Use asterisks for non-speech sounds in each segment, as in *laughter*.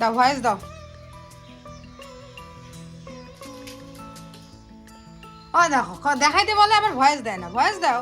দাও ভয়েস দাও। ও দেখো দেখাইতে বলে আবার ভয়েস দেয় না। ভয়েস দাও।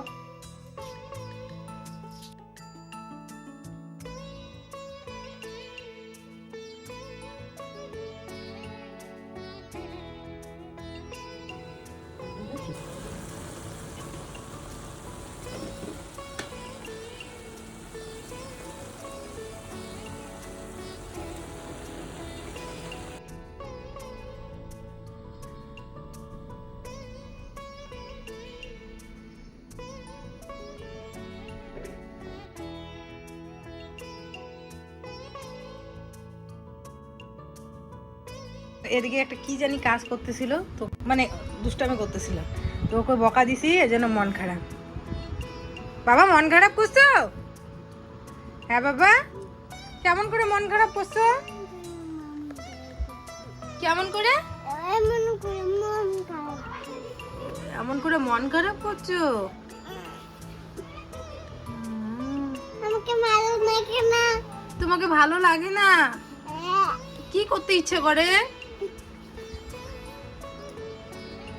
এদিকে একটা কি জানি কাজ করতেছিল তো মানে দুষ্টামি করতেছিল। তো ওকে বকা দিছি এজন্য মন খারাপ। বাবা মন খারাপ করছ? হ্যাঁ বাবা? কেমন করে মন খারাপ করছ? কেমন করে? এমন করে মন খারাপ করছ। তোমাকে ভালো লাগে না? হ্যাঁ, কি করতে ইচ্ছে করে?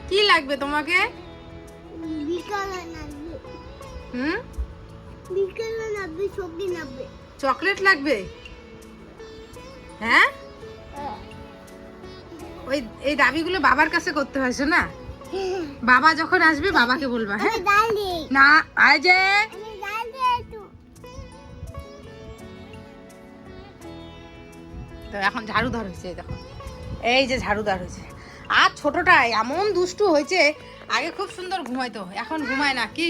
কি লাগবে তোমাকে? হুম? চকলেট লাগবে? হ্যাঁ? ওই এই দাবিগুলো বাবার কাছে করতে হয় না বাবা যখন আসবে বাবাকে বলবা হ্যাঁ? না আয় যে। তো এখন ঝাড়ুদার হয়েছে এই দেখো। এই যে ঝাড়ুদার হয়েছে। আর ছোটটা এমন দুষ্টু হয়েছে, আগে খুব সুন্দর ঘুমাইতো, এখন ঘুমায় না, কি?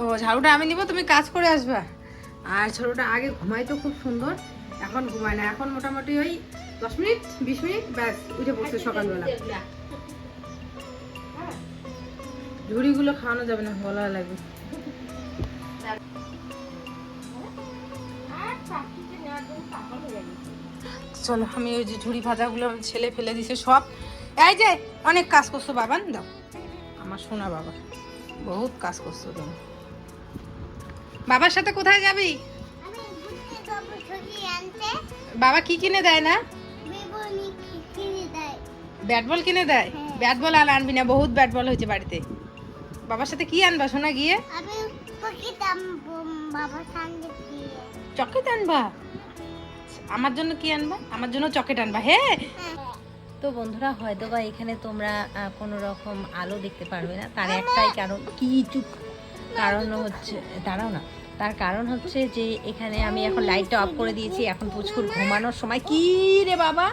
ও, ঝাড়ুটা আমি নিব, তুমি কাজ করে আসবা। আর ছোটটা আগে ঘুমাইতো খুব সুন্দর, এখন ঘুমায় না, এখন মোটামুটি ওই দশ মিনিট, বিশ মিনিট, ব্যাস, উঠে পড়ছে সকালবেলা। ঝুড়িগুলো খাওয়ানো যাবে না গলা লাগবে। চলো আমি ওই যে ঝুড়ি ভাজাগুলো ছেলে ফেলে দিছে সব। এই যে অনেক কাজ করছ বাবান দাও। আমার শোনা বাবা বহুত কাজ করছ তুমি। বাবার সাথে কোথায় যাবি? বাবা কি কিনে দেয় না? ব্যাট বল কিনে দেয়। হ্যাঁ। ব্যাট বল আর আনবি না বহুত ব্যাট বল হয়েছে বাড়িতে। বাবার সাথে কি আনবা শোনা গিয়ে? বাবা চকেট আনবা? আমার জন্য কি আনবা? আমার জন্য চকেট আনবা হ্যাঁ তো বন্ধুরা হয়তো বা এখানে তোমরা কোনো রকম আলো দেখতে পারবে না। তার একটাই কারণ কি চুপ কারণ হচ্ছে দাঁড়াও না। তার কারণ হচ্ছে যে এখানে আমি এখন লাইটটা অফ করে দিয়েছি। এখন পুচকুর ঘুমানোর সময়। কি রে বাবা?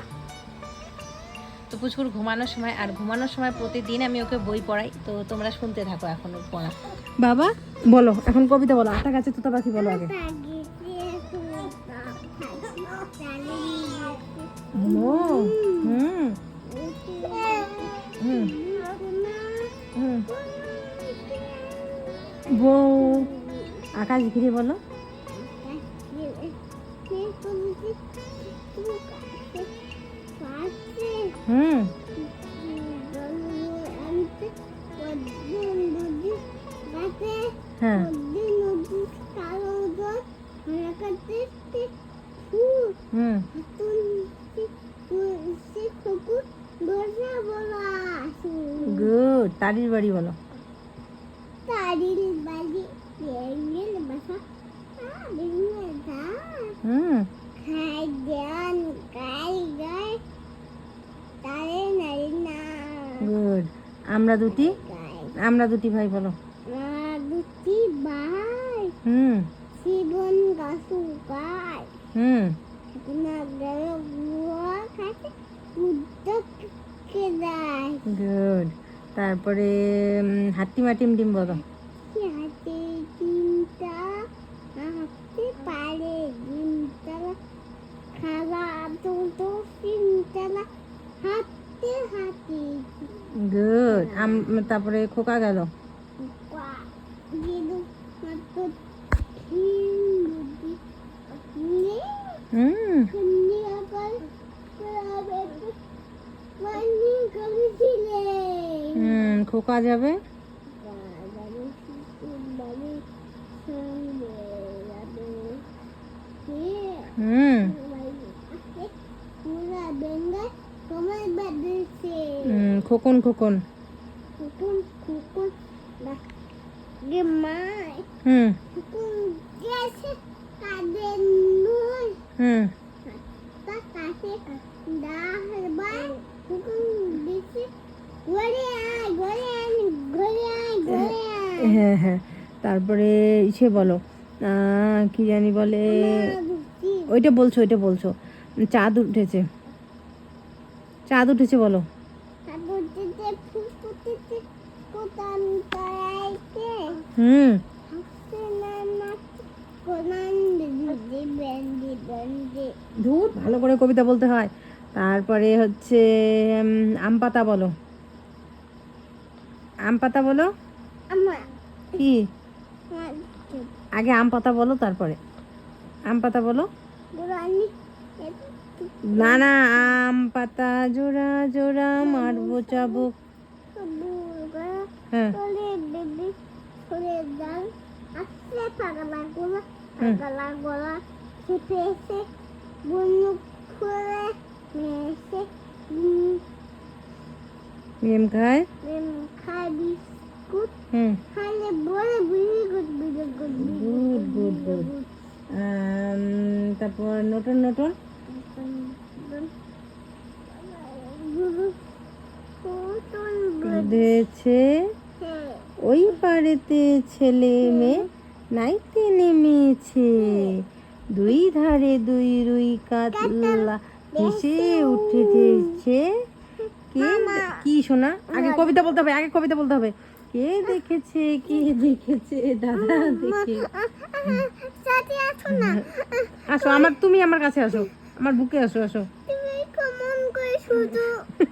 তো পুচকুর ঘুমানোর সময় আর ঘুমানোর সময় প্রতিদিন আমি ওকে বই পড়াই। তো তোমরা শুনতে থাকো এখন ওর পড়া। বাবা বলো এখন কবিতা বলো। আটা গাছে তোতা পাখি বলো আগে। হুম হুম হুম বউ আকাশ ঘিরে বলো হুম তারির বাড়ি বলো। হুম। গুড। আমরা দুটি? আমরা দুটি ভাই বলো। দুটি ভাই। হুম। জীবন গাছু গাই হুম। গুড। তারপরে বলো। হাতে তিনতলা হাতে হাতে গুড তারপরে খোকা গেল। হুম। হুম খোকা যাবে? হুম। খোকন খোকন খোকন। খোকন গে মা হুম। গেছে তাদের নুন হুম। হ্যাঁ হ্যাঁ। তারপরে ইসে বলো কি জানি বলে, ওইটা বলছো ওইটা বলছো। চাঁদ উঠেছে। চাঁদ উঠেছে বলো। হুম। ভালো করে কবিতা বলতে হয়। তারপরে হচ্ছে আম পাতা বলো। আম পাতা বলো? আগে আম পাতা বলো তারপরে। আম পাতা বলো। না না আম পাতা জোড়া জোড়া মারবো চাবুক হ্যাঁ। খায়? খাই বিস্কুট হুম। খাইলে বলে বিড়ি গুড বিড়ি গুড গুড গুড গুড তারপর নতুন নতুন? বেঁধেছে ওই পাড়েতে ছেলে মেয়ে নাইতে নেমেছে। দুই ধারে দুই রুই কাতলা ভেসে উঠেছে। কে কি শোনা? আগে কবিতা বলতে হবে আগে কবিতা বলতে হবে। কে দেখেছে কে দেখেছে? দাদা দেখে। আসো আমার তুমি আমার কাছে আসো। আমার বুকে আসো আসো।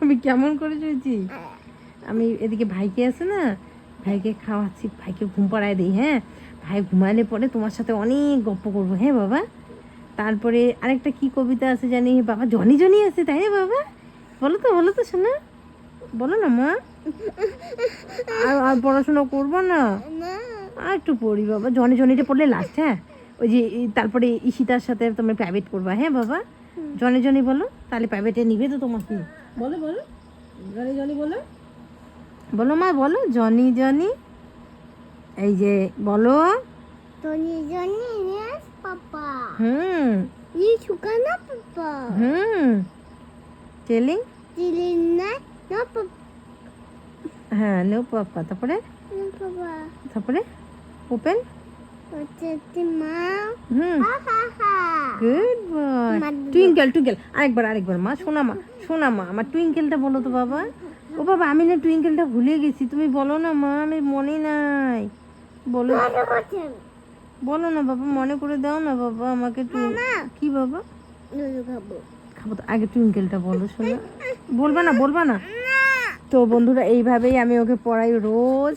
আমি কেমন করে চলছি আমি এদিকে ভাইকে আছে না ভাইকে খাওয়াচ্ছি ভাইকে ঘুম পাড়ায় দিই হ্যাঁ? ভাই ঘুমালে পরে তোমার সাথে অনেক গপ্প করব হ্যাঁ বাবা? তারপরে আরেকটা কি কবিতা আছে জানি? বাবা জনি জনি আছে তাই বাবা? বলো তো বলো তো শোনা। বলো না মা। আর আর পড়াশোনা করব না? আর একটু পড়ি বাবা। জনি জনিটা পড়লে লাস্ট হ্যাঁ? ওই যে তারপরে ঈশিতার সাথে তোমরা প্রাইভেট করবা হ্যাঁ বাবা? জনি জনি বলো তাহলে প্রাইভেটে নিবে তো তোমাকে। বলো বলো। জনি জনি বলো। বলো মা বলো। Johnny Johnny. এই যে বলো। তো নিজনি নেস পাপা। হুম। ই শুকানা পাপা। হুম। টেলিং দিলেন না না পাপা। হ্যাঁ নো পাপা তারপরে? না তারপরে? ওপেন হচ্ছে মা হুম। হা হা হা। গুড বয় মার- টুইঙ্কেল টুইঙ্কেল আরেকবার আরেকবার মা শোনা মা শোনা মা। আমার টুইঙ্কেলটা বলো তো বাবা। ও বাবা আমি না টুইঙ্কেলটা ভুলে গেছি। তুমি বলো না মা আমি মনে নাই। বলো। বলো না বাবা মনে করে দাও না বাবা আমাকে কি বাবা? খাব। খাব তো আগে টুইঙ্কেলটা বলো শোনা। বলবা না বলবা না। তো বন্ধুরা এইভাবেই আমি ওকে পড়াই রোজ।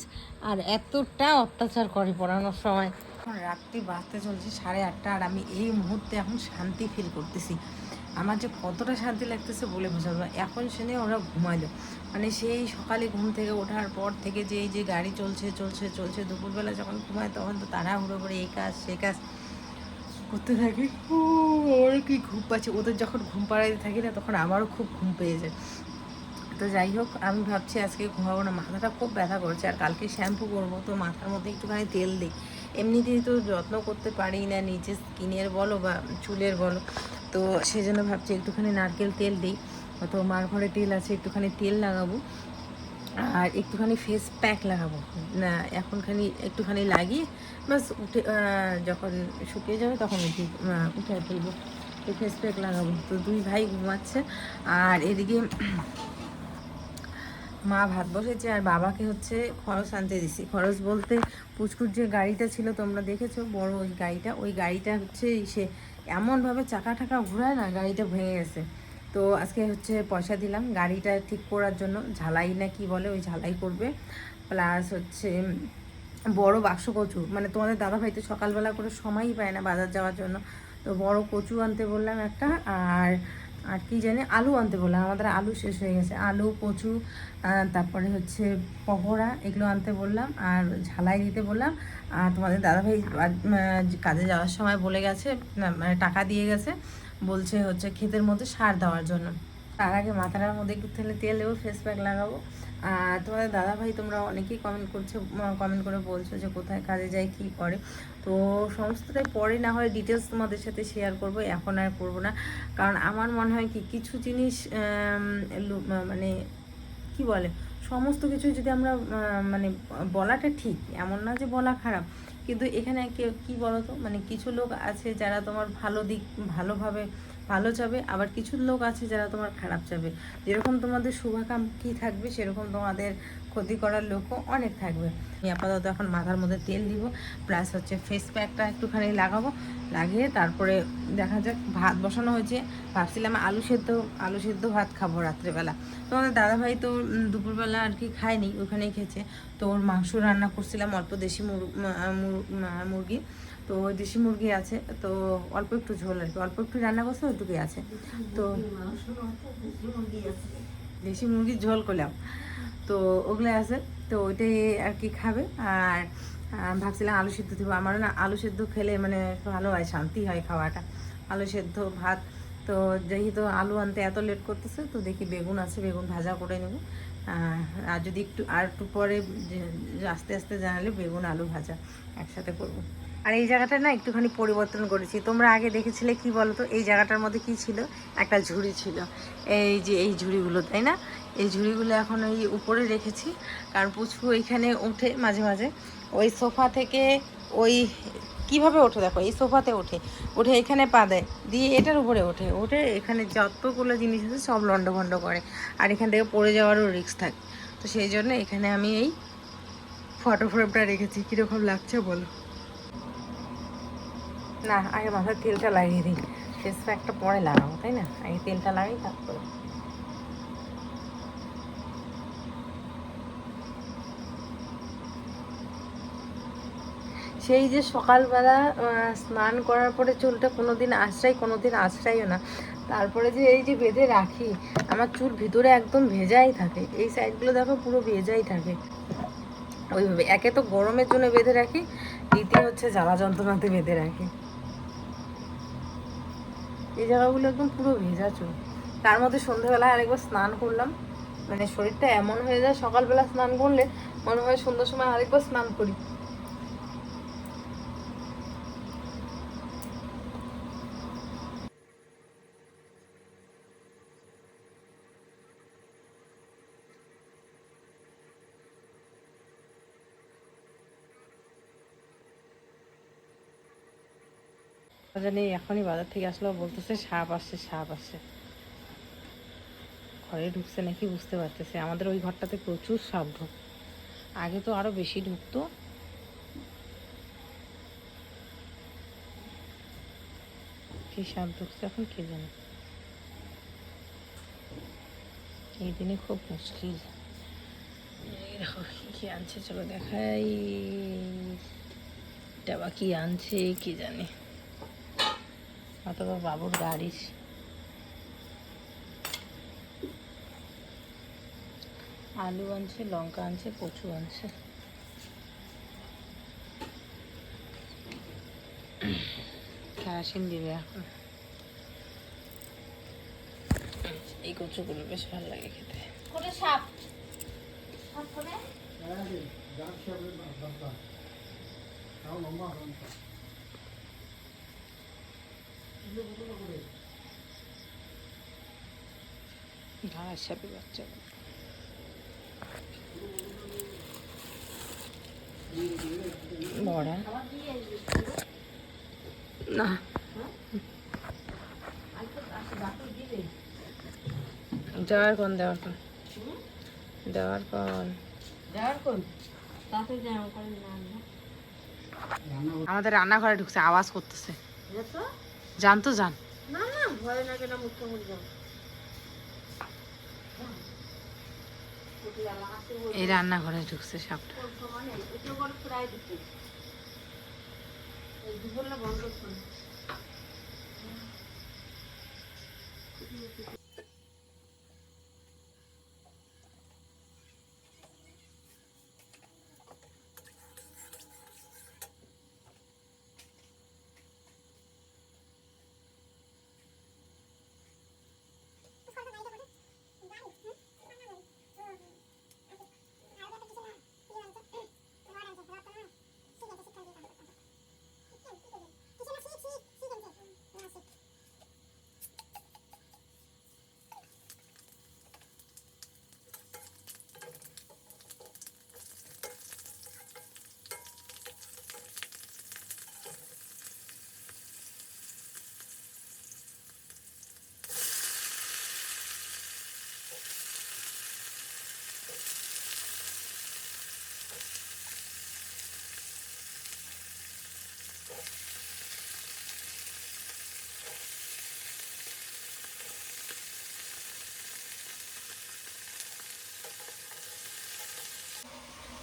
আর এতটা অত্যাচার করে পড়ানোর সময়। এখন রাত্রি বাজতে চলছে সাড়ে আটটা আর আমি এই মুহূর্তে এখন শান্তি ফিল করতেছি। আমার যে কতটা শান্তি লাগতেছে বলে বোঝাবো এখন শুনে ওরা ঘুমালো মানে সেই সকালে ঘুম থেকে ওঠার পর থেকে যে এই যে গাড়ি চলছে চলছে চলছে দুপুরবেলা যখন ঘুমায় তখন তো তাড়াহুড়ো করে এই কাজ সে কাজ। করতে থাকি ও ওর কি ঘুম পাচ্ছে? ওদের যখন ঘুম পাড়াইতে থাকি না তখন আমারও খুব ঘুম পেয়ে যায়। তো যাই হোক, আমি ভাবছি আজকে ঘুমাবো না, মাথাটা খুব ব্যথা করছে আর কালকে শ্যাম্পু করব, তো মাথার মধ্যে একটুখানি তেল দিই। এমনিতেই তো যত্ন করতে পারি না, নিজে স্কিনের বলো বা চুলের বলো, তো সেই জন্য ভাবছি একটুখানি নারকেল তেল দিই। তো মার ঘরে তেল আছে, একটুখানি তেল লাগাবো, আর একটুখানি ফেস প্যাক লাগাবো। না এখনখানি একটুখানি লাগিয়ে বাস উঠে যখন শুকিয়ে যাবে তখন উঠে উঠে ফেলব। তো ফেস প্যাক লাগাবো। তো দুই ভাই ঘুমাচ্ছে, আর এদিকে মা ভাত বসেছে আর বাবাকে হচ্ছে খরচ আনতে দিছি। খরচ বলতে পুচকুর যে গাড়িটা ছিল তোমরা দেখেছ, বড় ওই গাড়িটা। ওই গাড়িটা হচ্ছে সে এমনভাবে চাকা টাকা ঘোরায় না, গাড়িটা ভেঙে গেছে। তো আজকে হচ্ছে পয়সা দিলাম, গাড়িটা ঠিক করার জন্য। ঝালাই না কি বলে, ওই ঝালাই করবে। প্লাস হচ্ছে বড় বাক্স কচু। মানে তোমাদের দাদাভাই তো সকালবেলা করে সময়ই পায় না বাজার যাওয়ার জন্য। তো বড় কচু আনতে বললাম একটা, আর আর কি জানি, আলু আনতে বললাম, আমাদের আলু শেষ হয়ে গেছে। আলু, কচু তারপরে হচ্ছে পকোড়া, এগুলো আনতে বললাম আর ঝালাই দিতে বললাম। আর তোমাদের দাদাভাই কাজে যাওয়ার সময় বলে গেছে মানে টাকা দিয়ে গেছে, বলছে হচ্ছে ক্ষেতের মধ্যে সার দেওয়ার জন্য। তার আগে মাথাটার মধ্যে একটু তেলে, তেল দেবো ফেস প্যাক লাগাবো। আর তোমাদের দাদা ভাই তোমরা অনেকেই কমেন্ট করছ কমেন্ট করে বলছো যে কোথায় কাজে যায়, কী করে। তো সমস্তটাই পরে না হয় ডিটেলস তোমাদের সাথে শেয়ার করব, এখন আর করব না। কারণ আমার মনে হয় কি, কিছু জিনিস মানে কি বলে, সমস্ত কিছু যদি আমরা মানে বলাটা ঠিক, এমন না যে বলা খারাপ। কিন্তু এখানে কেউ কি বলতো মানে কিছু লোক আছে যারা তোমার ভালো দিক, ভালোভাবে ভালো চাবে আবার কিছু লোক আছে যারা তোমার খারাপ চাবে যেরকম তোমাদের শুভাকাঙ্ক্ষী থাকবে, সেরকম তোমাদের ক্ষতি করার লোকও অনেক থাকবে। আমি আপাতত এখন মাথার মধ্যে তেল দিব প্লাস হচ্ছে ফেস প্যাকটা একটুখানি লাগাবো। লাগিয়ে তারপরে দেখা যাক, ভাত বসানো হয়েছে। ভাবছিলাম আলু সেদ্ধ আলু সেদ্ধ ভাত খাব রাত্রেবেলা। তোমাদের দাদাভাই তো দুপুরবেলা আর কি খায়নি, ওখানেই খেয়েছে। তো ওর মাংস রান্না করছিলাম অল্প দেশি মুরগি। তো দেশি মুরগি আছে, তো অল্প একটু ঝোল আর কি। অল্প একটু রান্না করছে, ওইটুকুই আছে। তো দেশি মুরগির ঝোল করলাম। তো ওগুলো আছে, তো ওইটাই আর কি খাবে। আর ভাবছিলাম আলু সিদ্ধ দেবো। আমার না আলু সিদ্ধ খেলে মানে ভালো হয়, শান্তি হয় খাওয়াটা। আলু সেদ্ধ, ভাত, তো যেহেতু আলু আনতে এত লেট করতেছে, তো দেখি বেগুন আছে, বেগুন ভাজা করে নেব। আর যদি একটু, আর একটু পরে আস্তে আস্তে জানালে বেগুন, আলু ভাজা একসাথে করব। আর এই জায়গাটা না একটুখানি পরিবর্তন করেছি। তোমরা আগে দেখেছিলে কি বলতো? এই জায়গাটার মধ্যে কি ছিল? একটা ঝুড়ি ছিল। এই যে এই ঝুড়িগুলো, তাই না? এই ঝুড়িগুলো এখন ওই উপরে রেখেছি। কারণ পুচকু ওইখানে ওঠে মাঝে মাঝে ওই সোফা থেকে ওই কীভাবে ওঠে দেখো? এই সোফাতে ওঠে। উঠে এখানে পা দেয়। দিয়ে এটার উপরে ওঠে। ওঠে এখানে যতগুলো জিনিস আছে সব লন্ডভন্ড করে। আর এখান থেকে পড়ে যাওয়ারও রিস্ক থাকে। তো সেই জন্য এখানে আমি এই ফটো ফ্রেমটা রেখেছি। কীরকম লাগছে বলো? না, আগে মাথার তেলটা লাগিয়ে দিই। ফেস প্যাকটা পরে লাগাবো, তাই না? আগে তেলটা লাগাই, তারপরে। সেই যে সকালবেলা স্নান করার পরে চুলটা কোনোদিন আশ্রাই কোনোদিন আশ্রাইও না। তারপরে যে এই যে বেঁধে রাখি, আমার চুল ভিতরে একদম ভেজাই থাকে। এই সাইডগুলো দেখো, পুরো ভেজাই থাকে। ওইভাবে। একে তো গরমের জন্য বেঁধে রাখি, দ্বিতীয় হচ্ছে জ্বালা যন্ত্রণাতে বেঁধে রাখি। এই জায়গাগুলো একদম পুরো ভেজা চোখ। তার মধ্যে সন্ধ্যেবেলায় আরেকবার স্নান করলাম। মানে শরীরটা এমন হয়ে যায়, সকালবেলা স্নান করলে মনে হয় সন্ধ্যার সময় আরেকবার স্নান করি। জানি, এখনই বাজার থেকে আসলো, বলতেছে সাপ আসছে সাপ আসছে। ঘরে ঢুকছে নাকি বুঝতে পারতেছে আমাদের ওই ঘরটাতে প্রচুর সাপ ঢুক। আগে তো আরও বেশি ঢুকতো। কি সাপ ঢুকছে এখন কে জানে? এই দিনে খুব মুশকিল। কি আনছে, চলো দেখাই। এটা বা কি আনছে, কি জানি। অথবা বাবুর গাড়ির আলু আনছে লঙ্কা আনছে কচু আনছে। কেরাসিন দিবে এখন। এই কচুগুলো বেশ ভালো লাগে খেতে। করে সাপ? সাপ করে ঘাস সাপে বাচ্চা। বড়া। না। দেওয়ার কোন দেওয়ার কোন? দেওয়ার কোন? যাওয়ার কোন? আমাদের রান্নাঘরে ঢুকছে আওয়াজ করতেছে। জান তো জান না না ভয় লাগে না মুখটা এই রান্নাঘরে ঢুকছে দুপুরটা বন্ধ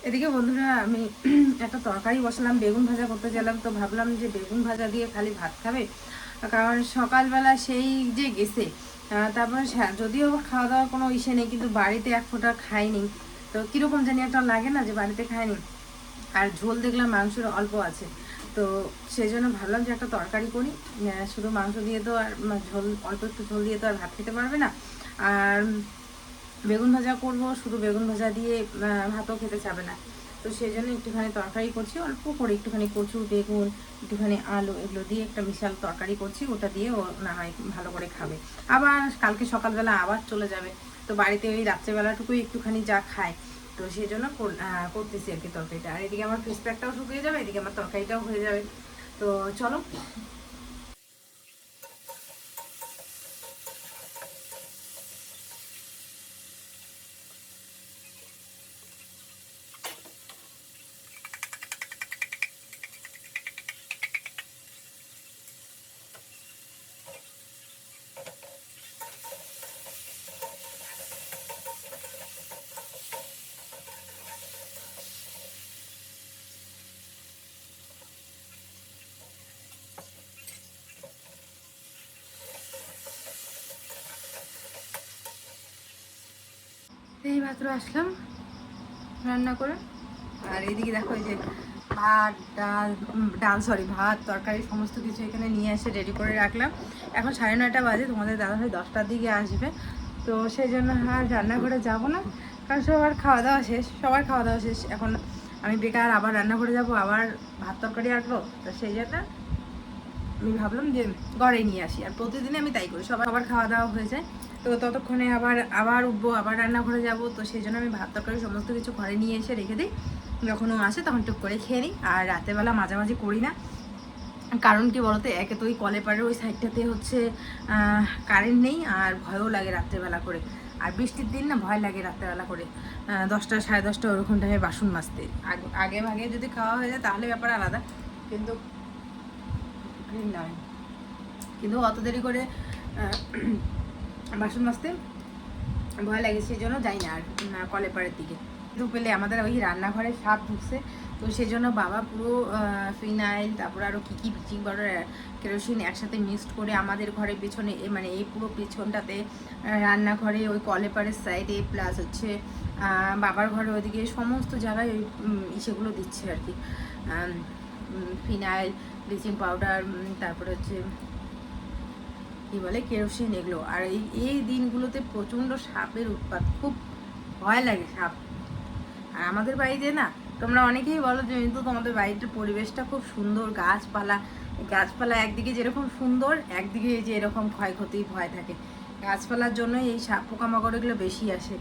এদিকে বন্ধুরা, আমি *clears throat* একটা তরকারি বসালাম, বেগুন ভাজা করতে গেলাম, তো ভাবলাম যে বেগুন ভাজা দিয়ে খালি ভাত খাবে। কারণ সকালবেলা সেই যে গেছে তারপরে যদিও খাওয়া দাওয়ার কোনো ইসে নেই, কিন্তু বাড়িতে এক ফোঁটা খাইনি। তো কীরকম জানি একটা লাগে না যে বাড়িতে খাইনি। আর ঝোল দেখলাম মাংসের অল্প আছে। তো সেই জন্য ভাবলাম যে একটা তরকারি করি। শুধু মাংস দিয়ে তো আর ঝোল অল্প একটু ঝোল দিয়ে তো আর ভাত খেতে পারবে না। আর বেগুন ভাজা করব, শুধু বেগুন ভাজা দিয়ে ভাতও খেতে চাবে না। তো সেই জন্য একটুখানি তরকারি করছি, অল্প করে একটুখানি কচু, বেগুন, একটুখানি আলু এগুলো দিয়ে একটা বিশাল তরকারি করছি, ওটা দিয়ে ও না হয় ভালো করে খাবে। আবার কালকে সকালবেলা আবার চলে যাবে, তো বাড়িতে ওই রাত্রেবেলাটুকুই একটুখানি যা খায়। তো সেই জন্য কর- করতেছি আর কি তরকারিটা। আর এদিকে আমার ফিস প্যাকটাও শুকিয়ে যাবে, এদিকে আমার তরকারিটাও হয়ে যাবে। তো চলো এই মাত্র আসলাম রান্না করে। আর এইদিকে দেখো এই যে ভাত, ডাল ডাল সরি ভাত, তরকারি, সমস্ত কিছু এখানে নিয়ে এসে রেডি করে রাখলাম। এখন সাড়ে নয়টা বাজে, তোমাদের দাদা ভাই দশটার দিকে আসবে। তো সেই জন্য আর রান্নাঘরে যাব না, কারণ সবার খাওয়া দাওয়া শেষ, সবার খাওয়া দাওয়া শেষ। এখন আমি বেকার, আবার রান্নাঘরে যাব, আবার ভাত তরকারি আঁকবো। তো সেই জন্য আমি ভাবলাম যে ঘরে নিয়ে আসি। আর প্রতিদিনই আমি তাই করি, সবার আবার খাওয়া দাওয়া হয়ে যায়। তো ততক্ষণে আবার আবার উঠবো, আবার রান্নাঘরে যাব, তো সেই জন্য আমি ভাত তরকারি সমস্ত কিছু ঘরে নিয়ে এসে রেখে দিই। যখন ও আসে তখন টুক করে খেয়ে নিই। আর রাতেরবেলা মাঝামাঝি করি না। কারণ কি বলতো, একে তো ওই কলে পাড়ের ওই সাইডটাতে হচ্ছে কারেন্ট নেই আর ভয়ও লাগে রাত্রেবেলা করে। আর বৃষ্টির দিন না ভয় লাগে রাত্রেবেলা করে। দশটা, সাড়ে দশটা ওরকম টাইমে বাসন মাজতে। আগে ভাগে যদি খাওয়া হয়ে যায় তাহলে ব্যাপার আলাদা। কিন্তু কিন্তু অত দেরি করে বাসন মাজতে ভয় লাগে সেই জন্য যাই না আর উম, কলে পাড়ের দিকে। কিন্তু পেলে আমাদের ওই রান্নাঘরে সাপ ঢুকছে তো সেই জন্য বাবা পুরো ফিনাইল তারপর আরও কী কী ব্লিচিং পাউডার কেরোসিন একসাথে মিক্সড করে আমাদের ঘরের পেছনে মানে এই পুরো পেছনটাতে রান্নাঘরে ওই কলেপারের সাইডে প্লাস হচ্ছে বাবার ঘরে ওইদিকে সমস্ত জায়গায় ওই ইসেগুলো দিচ্ছে আর কি। ফিনাইল ব্লিচিং পাউডার তারপরে হচ্ছে কি বলে, কেরোসিন এগুলো। আর এই এই দিনগুলোতে প্রচণ্ড সাপের উৎপাত, খুব ভয় লাগে সাপ। আর আমাদের বাড়িতে না, তোমরা অনেকেই বলো যে, কিন্তু তোমাদের বাড়িটার পরিবেশটা খুব সুন্দর, গাছপালা গাছপালা একদিকে যেরকম সুন্দর, একদিকে যে এরকম ক্ষয়ক্ষতি, ভয় থাকে। গাছপালার জন্য এই সাপ পোকামাকড় এগুলো বেশি আসে।